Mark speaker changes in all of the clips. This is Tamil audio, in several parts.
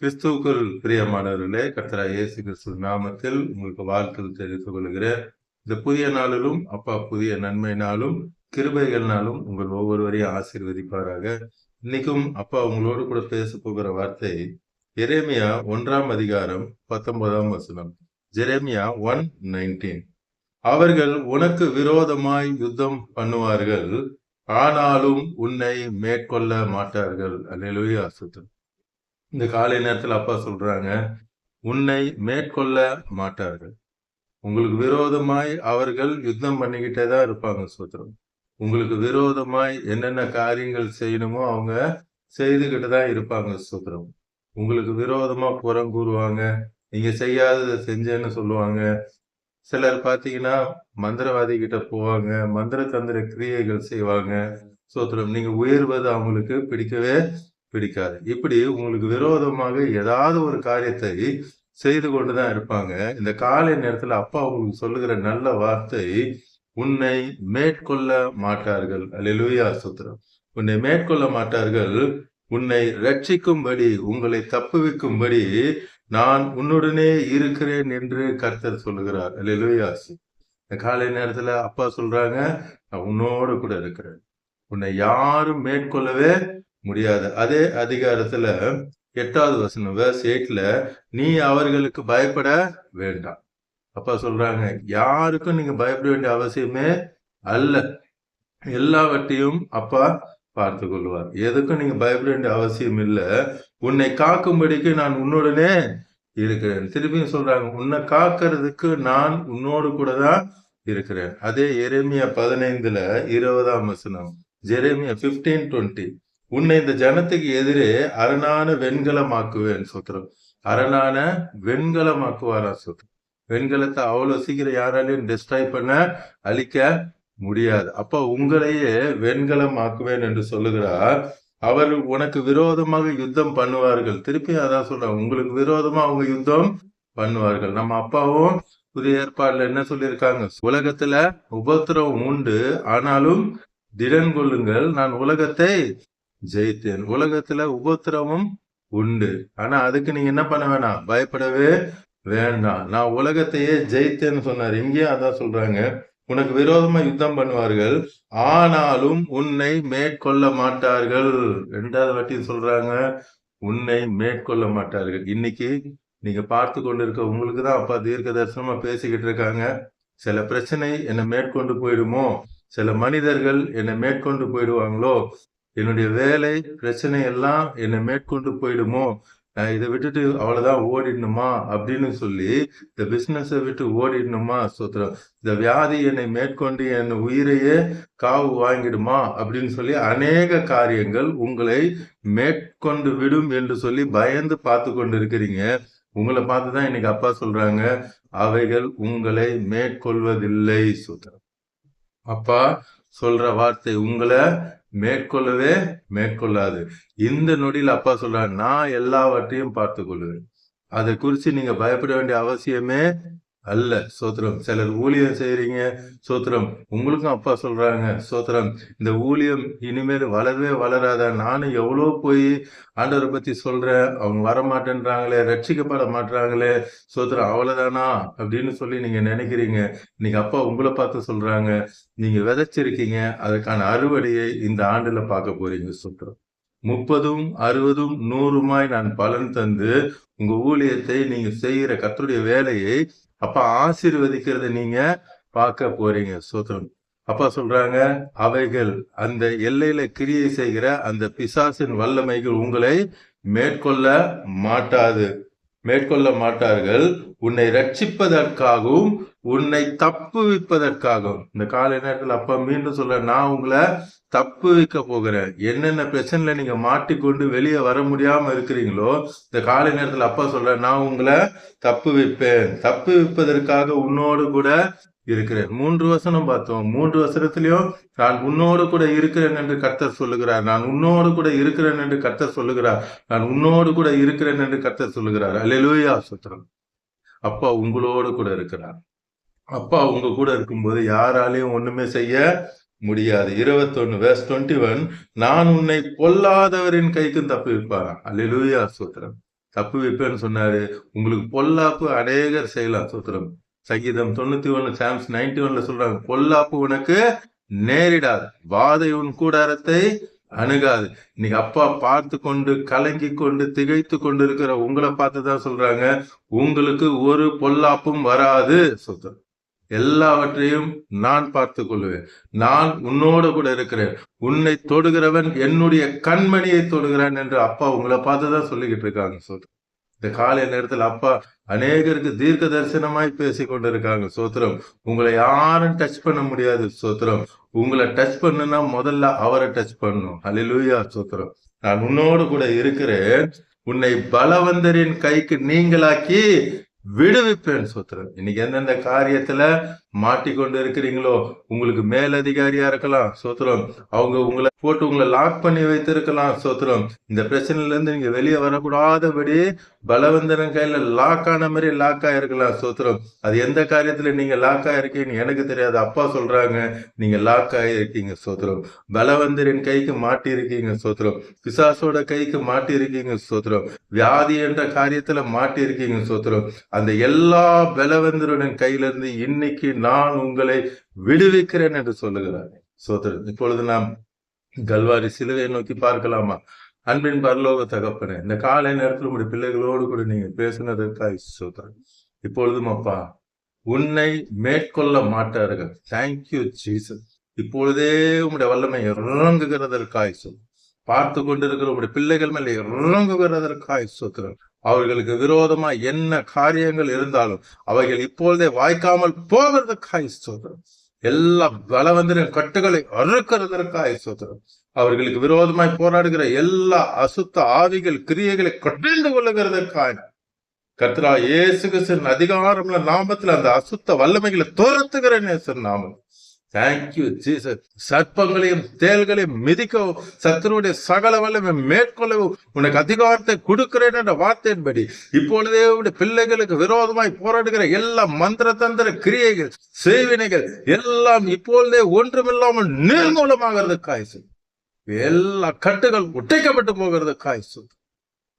Speaker 1: கிறிஸ்துவுக்குள் பிரியமானவர்களே கர்த்தரா இயேசு கிறிஸ்து நாமத்தில் உங்களுக்கு வாழ்த்து தெரிவித்துக் கொள்கிறேன். இந்த புதிய நாளிலும் அப்பா புதிய நன்மை நாளும் கிருபைகள்னாலும் உங்கள் ஒவ்வொருவரையும் ஆசீர்வதிப்பாராக. இன்னைக்கும் அப்பா உங்களோடு கூட பேச போகிற வார்த்தை எரேமியா ஒன்றாம் அதிகாரம் பத்தொன்பதாம் வசனம். Jeremiah one nineteen. அவர்கள் உனக்கு விரோதமாய் யுத்தம் பண்ணுவார்கள் ஆனாலும் உன்னை மேற்கொள்ள மாட்டார்கள். அல்லேலூயா சுத்தம் இந்த காலை நேரத்தில் அப்பா சொல்றாங்க உன்னை மேற்கொள்ள மாட்டார்கள். உங்களுக்கு விரோதமாய் அவர்கள் யுத்தம் பண்ணிக்கிட்டே தான் இருப்பாங்க சோத்திரம். உங்களுக்கு விரோதமாய் என்னென்ன காரியங்கள் செய்யணுமோ அவங்க செய்துக்கிட்டு தான் இருப்பாங்க சோத்திரம். உங்களுக்கு விரோதமா புறம் கூறுவாங்க நீங்க செய்யாததை செஞ்சேன்னு சொல்லுவாங்க. சிலர் பார்த்தீங்கன்னா மந்திரவாதி கிட்ட போவாங்க மந்திர தந்திர கிரியைகள் செய்வாங்க. சோத்திரம் நீங்க உயர்வது அவங்களுக்கு பிடிக்கவே பிடிக்காது. இப்படி உங்களுக்கு விரோதமாக ஏதாவது ஒரு காரியத்தை செய்து கொண்டு தான் இருப்பாங்க. இந்த காலை நேரத்தில் அப்பா உங்களுக்கு சொல்லுகிற நல்ல வார்த்தை உன்னை மேற்கொள்ள மாட்டார்கள். அல்லேலூயா சுத்திரம் உன்னை மேற்கொள்ள மாட்டார்கள். உன்னை ரட்சிக்கும்படி உங்களை தப்புவிக்கும்படி நான் உன்னுடனே இருக்கிறேன் என்று கர்த்தர் சொல்லுகிறார். அல்லேலூயா இந்த காலை நேரத்துல அப்பா சொல்றாங்க நான் உன்னோடு கூட இருக்கிறேன். உன்னை யாரும் மேற்கொள்ளவே முடியாது. அதே அதிகாரத்துல எட்டாவது வசனம் வேர்ஸ் எயிட்ல நீ அவர்களுக்கு பயப்பட வேண்டாம். அப்பா சொல்றாங்க யாருக்கும் நீங்க பயப்பட வேண்டிய அவசியமே அல்ல. எல்லாவற்றையும் அப்பா பார்த்து கொள்வார். எதுக்கும் நீங்க பயப்பட வேண்டிய அவசியம் இல்லை. உன்னை காக்கும்படிக்கு நான் உன்னுடனே இருக்கிறேன். திருப்பியும் சொல்றாங்க உன்னை காக்கிறதுக்கு நான் உன்னோடு கூட தான் இருக்கிறேன். அதே எரேமியா பதினைந்துல இருபதாம் வசனம் ஜெரேமியா பிப்டீன் டுவெண்ட்டி உன்னை இந்த ஜனத்துக்கு எதிரே அரணான வெண்கலமாக்குவேன் சுத்திரம். அரணான வெண்கலமாக்குவாரா சுத்திரம். வெண்கலத்தை அவ்வளவு சீக்கிரம் யாராலையும் டிஸ்ட்ராய் பண்ண அழிக்க முடியாது. அப்ப உங்களையே வெண்கலம் ஆக்குவேன் என்று சொல்லுகிறார் அவர் உனக்கு விரோதமாக யுத்தம் பண்ணுவார்கள். திருப்பி அதான் சொல்றாங்க உங்களுக்கு விரோதமா அவங்க யுத்தம் பண்ணுவார்கள். நம்ம அப்பாவும் புதிய ஏற்பாடுல என்ன சொல்லியிருக்காங்க? உலகத்துல உபத்திரவம் உண்டு. ஆனாலும் திடன் கொள்ளுங்கள் நான் உலகத்தை ஜெயித்தேன். உலகத்துல உபத்திரவம் உண்டு. ஆனா அதுக்கு நீங்க என்ன பண்ண வேணாம்? பயப்படவே வேண்டாம். நான் உலகத்தையே ஜெயித்தேன்னு சொன்னார். இங்கேயும் அதான் சொல்றாங்க. உனக்கு விரோதமா யுத்தம் பண்ணுவார்கள். ஆனாலும் உன்னை மேற்கொள்ள மாட்டார்கள். ரெண்டாவது வாட்டி சொல்றாங்க. உன்னை மேற்கொள்ள மாட்டார்கள். இன்னைக்கு நீங்க பார்த்து கொண்டிருக்க உங்களுக்கு தான் அப்பா தீர்க்க தரிசனமா பேசிக்கிட்டு இருக்காங்க. சில பிரச்சனை என்னை மேற்கொண்டு போயிடுமோ? சில மனிதர்கள் என்னை மேற்கொண்டு போயிடுவாங்களோ? என்னுடைய வேலை பிரச்சனை எல்லாம் என்னை மேற்கொண்டு போயிடுமோ? நான் இதை விட்டுட்டு அவ்வளோதான் ஓடிடணுமா? அப்படின்னு சொல்லி இந்த பிஸ்னஸை விட்டு ஓடிடணுமா சோத்திரம் இந்த வியாதி என்னை மேற்கொண்டு என் உயிரையே காவு வாங்கிடுமா? அப்படின்னு சொல்லி அநேக காரியங்கள் உங்களை மேற்கொண்டு விடும் என்று சொல்லி பயந்து பார்த்து கொண்டு இருக்கிறீங்க உங்களை பார்த்து தான் இன்னைக்கு அப்பா சொல்றாங்க அவைகள் உங்களை மேற்கொள்வதில்லை சூத்திரம் அப்பா சொல்ற வார்த்தை உங்களை மேற்கொள்ளவே மேற்கொள்ளாது. இந்த நொடியில் அப்பா சொல்றாரு நான் எல்லாவற்றையும் பார்த்து கொள்வேன் அதை குறித்து நீங்க பயப்பட வேண்டிய அவசியமே அல்ல. சோத்திரம். சிலர் ஊழியம் செய்கிறீங்க சோத்திரம். உங்களுக்கும் அப்பா சொல்கிறாங்க சோத்திரம் இந்த ஊழியம் இனிமேல் வளரவே வளராத? நானும் எவ்வளோ போய் ஆண்டவரை பற்றி சொல்கிறேன் அவங்க வரமாட்டேன்றாங்களே ரட்சிக்கப்பட மாட்டுறாங்களே சோத்திரம் அவ்வளோதானா அப்படின்னு சொல்லி நீங்கள் நினைக்கிறீங்க. இன்னைக்கு அப்பா உங்களை பார்த்து சொல்கிறாங்க நீங்கள் விதைச்சிருக்கீங்க. அதுக்கான அறுவடையை இந்த ஆண்டில் பார்க்க போகிறீங்க சோத்திரம். முப்பதும் அறுபதும் நூறுமாய் நான் பலன் தந்து உங்க ஊழியத்தை நீங்க செய்கிற கத்தருடைய வேலையை அப்பா ஆசீர்வதிக்கிறத நீங்க பார்க்க போறீங்க சோத்திரம் அப்பா சொல்றாங்க அவைகள் அந்த எல்லையில கிரியை செய்கிற அந்த பிசாசின் வல்லமைகள் உங்களை மேற்கொள்ள மாட்டாது. மேற்கொள்ள மாட்டார்கள். உன்னை ரட்சிப்பதற்காகவும் உன்னை தப்புவிப்பதற்காகவும் இந்த காலை நேரத்தில் அப்பா மீண்டும் சொல்ல நான் உங்களை தப்பு வைக்க போகிறேன். என்னென்ன பிரச்சனையில நீங்க மாட்டிக்கொண்டு வெளியே வர முடியாம இருக்கிறீங்களோ இந்த காலை நேரத்தில் அப்பா சொல்ற நான் உங்களை தப்பு வைப்பேன் தப்பு வைப்பதற்காக உன்னோடு கூட இருக்கிறேன். மூன்று வசனம் பார்த்தோம். மூன்று வசனத்திலையும் நான் உன்னோடு கூட இருக்கிறேன் என்று கர்த்தர் சொல்லுகிறார். நான் உன்னோடு கூட இருக்கிறேன் என்று கர்த்தர் சொல்லுகிறார். நான் உன்னோடு கூட இருக்கிறேன் என்று கர்த்தர் சொல்லுகிறார். அல்லேலூயா சுத்திரம். அப்பா உங்களோடு கூட இருக்கிறார். அப்பா உங்க கூட இருக்கும்போது யாராலையும் ஒண்ணுமே செய்ய முடியாது. இருபத்தொன்னு வேஸ் டுவெண்ட்டி ஒன் நான் உன்னை பொல்லாதவரின் கைக்கும் தப்பு வைப்பாராம் அல்லேலூயா சூத்திரம். தப்பு வைப்பேன்னு சொன்னாரு. உங்களுக்கு பொல்லாப்பு அநேகர் செய்யலாம் சூத்திரம். சங்கீதம் தொண்ணூத்தி ஒன்னு சாம்ஸ் நைன்டி ஒன்ல சொல்றாங்க பொல்லாப்பு உனக்கு நேரிடாது. வாதை உன் கூடாரத்தை அணுகாது. இன்னைக்கு அப்பா பார்த்து கொண்டு கலங்கி கொண்டு திகைத்து கொண்டு இருக்கிற உங்களை பார்த்து தான் சொல்றாங்க. உங்களுக்கு ஒரு பொல்லாப்பும் வராது சுத்திரம். எல்லாவற்றையும் நான் பார்த்து கொள்வேன் நான் உன்னோடு கூட இருக்கிறேன். உன்னை தொடுகிறவன் என்னுடைய கண்மணியை தொடுகிறான் என்று அப்பா உங்களை பார்த்து தான் சொல்லிக்கிட்டு இருக்காங்க சோத்ரம் இந்த காலை நேரத்தில் அப்பா அநேகருக்கு தீர்க்க தரிசனமாய் பேசி கொண்டிருக்காங்க சோத்திரம். உங்களை யாரும் டச் பண்ண முடியாது சோத்திரம். உங்களை டச் பண்ணுனா முதல்ல அவரை டச் பண்ணும். அலிலூயா சோத்திரம். நான் உன்னோடு கூட இருக்கிறேன். உன்னை பலவந்தரின் கைக்கு நீங்களாக்கி விடுவிப்பேன் சோத்திரம் இன்னைக்கு எந்தெந்த காரியத்துல மாட்டிக்கொண்டு இருக்கிறீங்களோ உங்களுக்கு மேலதிகாரியா இருக்கலாம் சோத்திரம். அவங்க உங்களை போட்டு உங்களை லாக் பண்ணி வைத்திருக்கலாம் சோத்திரம். இந்த பிரச்சனையில இருந்து நீங்க வெளியே வரக்கூடாதபடி பலவந்தரன் கையில லாக் ஆன மாதிரி லாக் ஆயிருக்கலாம் சோத்திரம். அது எந்த காரியத்துல நீங்க லாக் இருக்கீங்கன்னு எனக்கு தெரியாது. அப்பா சொல்றாங்க நீங்க லாக் ஆயிருக்கீங்க சோத்திரம். பலவந்தரின் கைக்கு மாட்டி இருக்கீங்க சோத்திரம். பிசாசோட கைக்கு மாட்டி இருக்கீங்க சோத்திரம். வியாதி என்ற காரியத்துல மாட்டி இருக்கீங்க சோத்திரம். அந்த எல்லா பலவந்தருடன் கையில இருந்து இன்னைக்கு நான் உங்களை விடுவிக்கிறேன் என்று சொல்லுகிறார். சோதரன் இப்பொழுது நாம் கல்வாரி சிலுவையை நோக்கி பார்க்கலாமா? அன்பின் பரலோக தகப்பனே இந்த காலை நேரத்தில் உங்களுடைய பிள்ளைகளோடு கூட நீங்க பேசுனதற்காக சோதரன் இப்பொழுதும் அப்பா உன்னை மேற்கொள்ள மாட்டார்கள். தேங்க்யூ ஜீசஸ் இப்பொழுதே உங்களுடைய வல்லமை இறங்குகிறதற்காய் சொல் பார்த்து கொண்டிருக்கிற உங்களுடைய பிள்ளைகள் மேலே இறங்குகிறதற்காய் சோத்திரம். அவர்களுக்கு விரோதமா என்ன காரியங்கள் இருந்தாலும் அவைகள் இப்பொழுதே வாய்க்காமல் போகிறதுக்காய் சோத்திரம் எல்லா பலவந்திரம் கட்டுகளை அறுக்கிறதற்காய் சோத்திரம் அவர்களுக்கு விரோதமாய் போராடுகிற எல்லா அசுத்த ஆவிகள் கிரியைகளை கட்டிழ்ந்து கொள்ளுகிறதற்காய். கத்ரா இயேசு கிருஷ்ணன் அதிகாரம்ல நாமத்துல அந்த அசுத்த வல்லமைகளை துரத்துகிற நேசர் நாமம் தேங்க்யூ ஜீசஸ் சர்ப்பங்களையும் தேள்களையும் மிதிக்கவும். சத்துருடைய சகல வல்லமை மேற்கொள்ளவும் உனக்கு அதிகாரத்தை கொடுக்கிறேன் என்ற வார்த்தையின்படி. இப்பொழுதே உடைய பிள்ளைகளுக்கு விரோதமாய் போராடுகிற எல்லா மந்திர தந்திர கிரியைகள் செய்வினைகள் எல்லாம் இப்பொழுதே ஒன்றுமில்லாமல் நிர்மூலமாகிறது காய்ச்சல் எல்லா கட்டுகள் உடைக்கப்பட்டு போகிறது காய்ச்சல்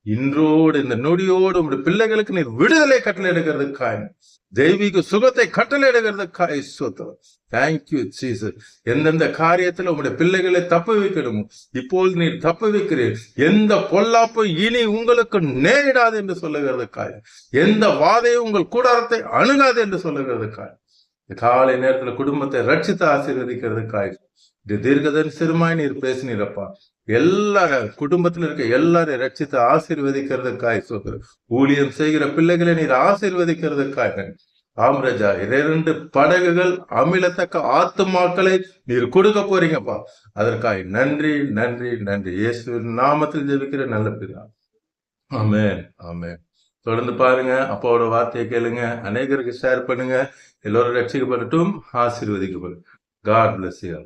Speaker 1: இன்றோடு இந்த நொடியோடு உடைய பிள்ளைகளுக்கு நீர் விடுதலை கட்டளை எடுக்கிறதுக்காய் தெய்வீக சுகத்தை கட்டளை எடுக்கிறதுக்காய் தேங்க்யூ சீசர் எந்தெந்த காரியத்துல உங்களுடைய பிள்ளைகளை தப்பு வைக்கணுமோ இப்போது நீர் தப்பு வைக்கிறீர். எந்த பொல்லாப்பும் இனி உங்களுக்கு நேரிடாது என்று சொல்லுகிறதுக்காய் எந்த வாதையும் உங்கள் கூடாரத்தை அணுகாது என்று சொல்லுகிறது காயம் காலை நேரத்துல குடும்பத்தை ரட்சித்து ஆசீர்வதிக்கிறதுக்காய் தீர்க்கதன் சிறுமாய் நீர் பேசினீரப்பா எல்லா குடும்பத்தில் இருக்க எல்லாரும் ரட்சித்து ஆசீர்வதிக்கிறதுக்காய் சொல்கிறேன் ஊழியம் செய்கிற பிள்ளைகளை நீர் ஆசீர்வதிக்கிறதுக்காக ஆம்ரஜா இரண்டு படகுகள் அமிலத்தக்க ஆத்துமாக்களை நீர் கொடுக்க போறீங்கப்பா. அதற்காய் நன்றி நன்றி நன்றி. இயேசு நாமத்தில் ஜெபிக்கிற நல்ல பிதா. ஆமே ஆமே தொடர்ந்து பாருங்க அப்பாவோட வார்த்தையை கேளுங்க அநேகருக்கு ஷேர் பண்ணுங்க. எல்லோரும் ரட்சிக்கப்படட்டும் ஆசீர்வதிக்கப்படும் காட் பிளஸ் யூ